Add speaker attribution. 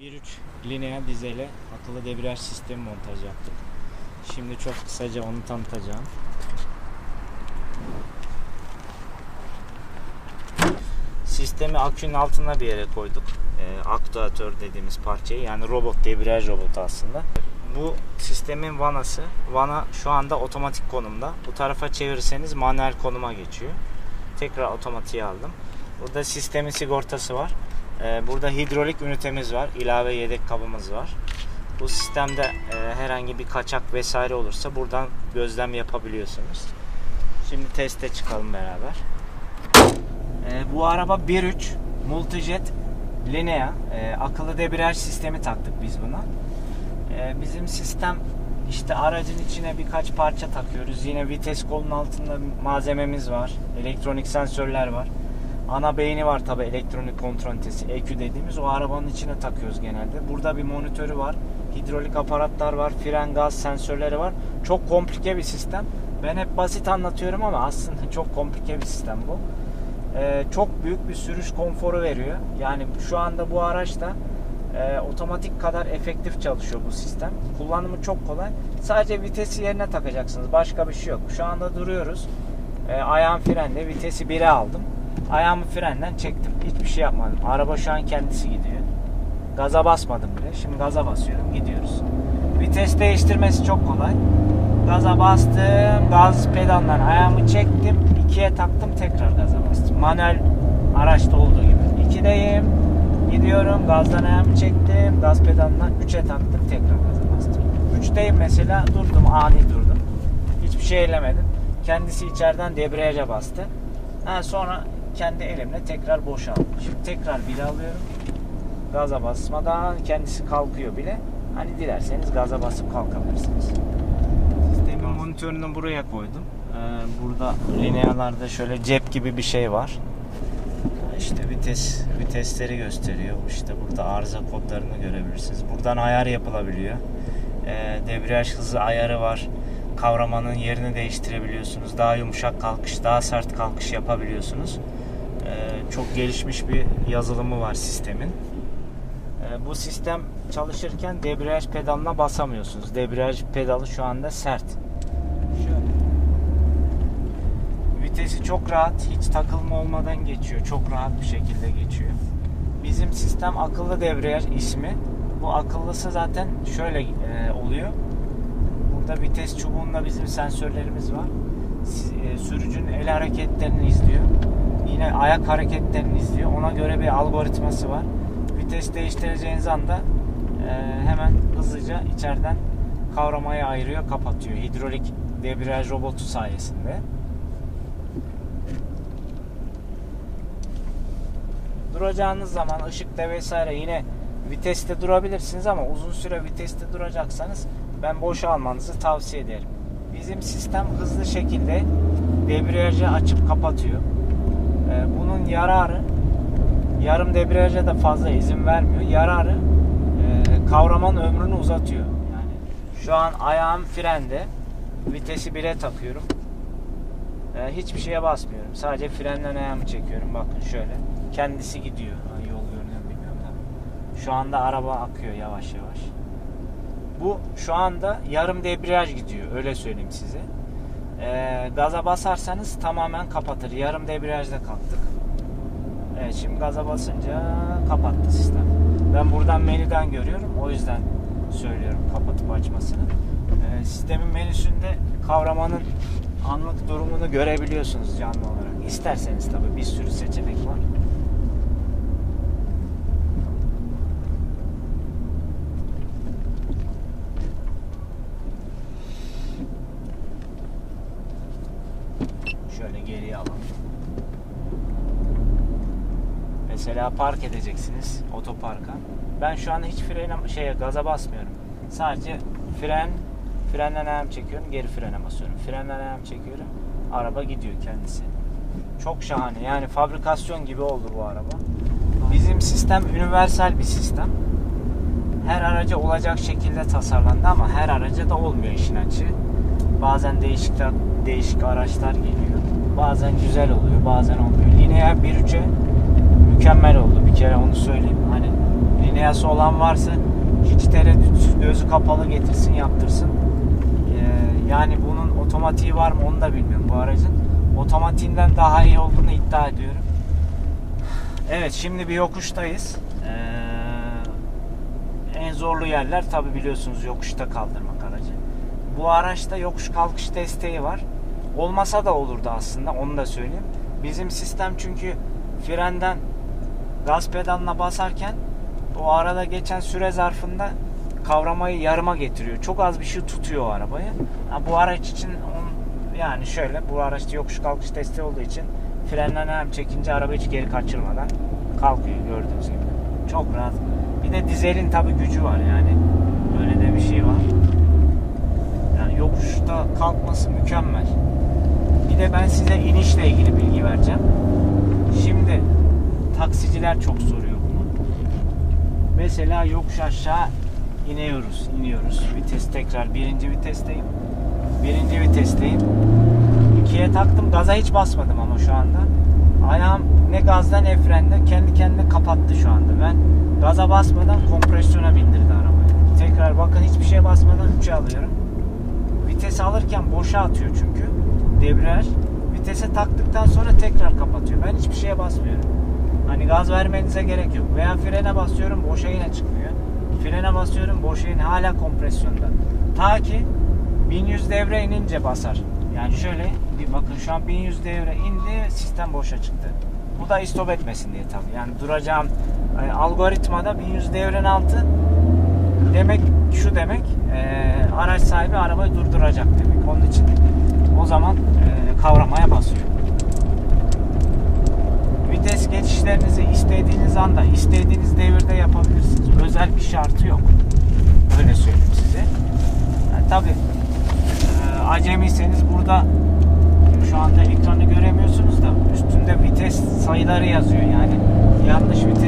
Speaker 1: 1.3 lineer dizele akıllı debriyaj sistemi montaj yaptık. Şimdi çok kısaca onu tanıtacağım. Sistemi akünün altına bir yere koyduk. Ee, aktüatör dediğimiz parçayı yani robot debriyaj robotu aslında. Bu sistemin vanası. Vana şu anda otomatik konumda. Bu tarafa çevirirseniz manuel konuma geçiyor. Tekrar otomatiğe aldım. Burada sistemin sigortası var. Ee, burada hidrolik ünitemiz var. ilave yedek kabımız var. Bu sistemde e, herhangi bir kaçak vesaire olursa buradan gözlem yapabiliyorsunuz. Şimdi teste çıkalım beraber. Ee, bu araba 1.3 Multijet Linea e, akıllı debriyaj sistemi taktık biz buna. Ee, bizim sistem işte aracın içine birkaç parça takıyoruz. Yine vites kolunun altında malzememiz var. Elektronik sensörler var. Ana beyni var tabi elektronik kontrol ünitesi EQ dediğimiz o arabanın içine takıyoruz genelde. Burada bir monitörü var. Hidrolik aparatlar var. Fren gaz sensörleri var. Çok komplike bir sistem. Ben hep basit anlatıyorum ama aslında çok komplike bir sistem bu. Ee, çok büyük bir sürüş konforu veriyor. Yani şu anda bu araçta e, otomatik kadar efektif çalışıyor bu sistem. Kullanımı çok kolay. Sadece vitesi yerine takacaksınız. Başka bir şey yok. Şu anda duruyoruz. E, ayağım frende vitesi 1'e aldım. Ayağımı frenden çektim. Hiçbir şey yapmadım. Araba şu an kendisi gidiyor. Gaza basmadım bile. Şimdi gaza basıyorum. Gidiyoruz. Vites değiştirmesi çok kolay. Gaza bastım. Gaz pedalından ayağımı çektim. 2'ye taktım. Tekrar gaza bastım. Manuel araçta olduğu gibi. 2'deyim. Gidiyorum. Gazdan ayağımı çektim. Gaz pedalından 3'e taktım. Tekrar gaza bastım. 3'teyim mesela. Durdum. Ani durdum. Hiçbir şey ellemedim. Kendisi içeriden debriyaja bastı. Ha, sonra kendi elimle tekrar boşalttım. Şimdi tekrar bir alıyorum. Gaza basmadan kendisi kalkıyor bile. Hani dilerseniz gaza basıp kalkabilirsiniz. Sistemin monitörünü buraya koydum. Ee, burada linealarda şöyle cep gibi bir şey var. İşte vites vitesleri gösteriyor. İşte burada arıza kodlarını görebilirsiniz. Buradan ayar yapılabiliyor. Ee, debriyaj hızı ayarı var. Kavramanın yerini değiştirebiliyorsunuz. Daha yumuşak kalkış, daha sert kalkış yapabiliyorsunuz. Ee, çok gelişmiş bir yazılımı var sistemin. Ee, bu sistem çalışırken debriyaj pedalına basamıyorsunuz. Debriyaj pedalı şu anda sert. Şöyle. Vitesi çok rahat, hiç takılma olmadan geçiyor. Çok rahat bir şekilde geçiyor. Bizim sistem akıllı debriyaj ismi. Bu akıllısı zaten şöyle e, oluyor. Burada vites çubuğunda bizim sensörlerimiz var. E, Sürücünün el hareketlerini izliyor. Yine ayak hareketlerini izliyor. Ona göre bir algoritması var. Vites değiştireceğiniz anda e, hemen hızlıca içeriden kavramayı ayırıyor, kapatıyor. Hidrolik debriyaj robotu sayesinde. Duracağınız zaman ışıkta vesaire yine viteste durabilirsiniz ama uzun süre viteste duracaksanız ben boş almanızı tavsiye ederim. Bizim sistem hızlı şekilde debriyajı açıp kapatıyor. Ee, bunun yararı yarım debriyaja da fazla izin vermiyor. Yararı e, kavramanın ömrünü uzatıyor. Yani şu an ayağım frende. Vitesi 1'e takıyorum. Ee, hiçbir şeye basmıyorum. Sadece frenden ayağımı çekiyorum. Bakın şöyle. Kendisi gidiyor. Yol görünüyor bilmiyorum da. Şu anda araba akıyor yavaş yavaş. Bu şu anda yarım debriyaj gidiyor. Öyle söyleyeyim size. Ee, gaza basarsanız tamamen kapatır. Yarım debriyajda kalktık. Evet şimdi gaza basınca kapattı sistem. Ben buradan menüden görüyorum. O yüzden söylüyorum kapatıp açmasını. Ee, sistemin menüsünde kavramanın anlık durumunu görebiliyorsunuz canlı olarak. İsterseniz tabii bir sürü seçenek var. Şöyle geriye alalım. Mesela park edeceksiniz otoparka. Ben şu an hiç frene şeye gaza basmıyorum. Sadece fren frenden ayağımı çekiyorum, geri frene basıyorum. Frenden ayağımı çekiyorum. Araba gidiyor kendisi. Çok şahane. Yani fabrikasyon gibi oldu bu araba. Bizim sistem universal bir sistem. Her araca olacak şekilde tasarlandı ama her araca da olmuyor işin açığı. Bazen değişik değişik araçlar geliyor. Bazen güzel oluyor, bazen olmuyor. Lineer 1.3'e mükemmel oldu bir kere onu söyleyeyim. Hani Lineası olan varsa hiç tereddütsüz gözü kapalı getirsin yaptırsın. Ee, yani bunun otomatiği var mı onu da bilmiyorum bu aracın. Otomatiğinden daha iyi olduğunu iddia ediyorum. Evet şimdi bir yokuştayız. Ee, en zorlu yerler tabi biliyorsunuz yokuşta kaldırmak aracı. Bu araçta yokuş kalkış desteği var. Olmasa da olurdu aslında onu da söyleyeyim. Bizim sistem çünkü frenden gaz pedalına basarken o arada geçen süre zarfında kavramayı yarıma getiriyor. Çok az bir şey tutuyor o arabayı. Ha, bu araç için yani şöyle bu araçta yokuş kalkış desteği olduğu için frenden hem çekince araba hiç geri kaçırmadan kalkıyor gördüğünüz gibi. Çok rahat. Bir de dizelin tabi gücü var yani. Öyle de bir şey var. Kalkması mükemmel. Bir de ben size inişle ilgili bilgi vereceğim. Şimdi taksiciler çok soruyor bunu. Mesela yokuş aşağı iniyoruz, iniyoruz. Vites tekrar birinci vitesteyim. Birinci vitesteyim. İkiye taktım. Gaza hiç basmadım ama şu anda. Ayağım ne gazda ne frende kendi kendine kapattı şu anda. Ben gaza basmadan kompresyona bindirdi arabayı. Tekrar bakın hiçbir şey basmadan 3'e alıyorum. Vites alırken boşa atıyor çünkü. Debriyaj. Vitese taktıktan sonra tekrar kapatıyor. Ben hiçbir şeye basmıyorum. Hani gaz vermenize gerek yok. Veya frene basıyorum boşa yine çıkmıyor. Frene basıyorum boşa yine hala kompresyonda. Ta ki 1100 devre inince basar. Yani şöyle bir bakın şu an 1100 devre indi sistem boşa çıktı. Bu da istop etmesin diye tabii. Yani duracağım e, algoritmada 1100 devrenin altı demek şu demek e, araç sahibi arabayı durduracak demek. Onun için o zaman e, kavramaya basıyor. Vites geçişlerinizi istediğiniz anda, istediğiniz devirde yapabilirsiniz. Özel bir şartı yok. Öyle söyleyeyim size. Yani tabii e, acemiyseniz burada şu anda ekranı göremiyorsunuz da üstünde vites sayıları yazıyor yani. Yanlış vites